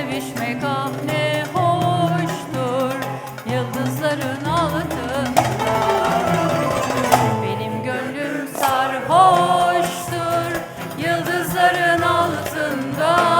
sevişmek ah ne hoştur. Yıldızların altında Benim gönlüm sarhoştur. Yıldızların altında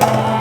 Lord.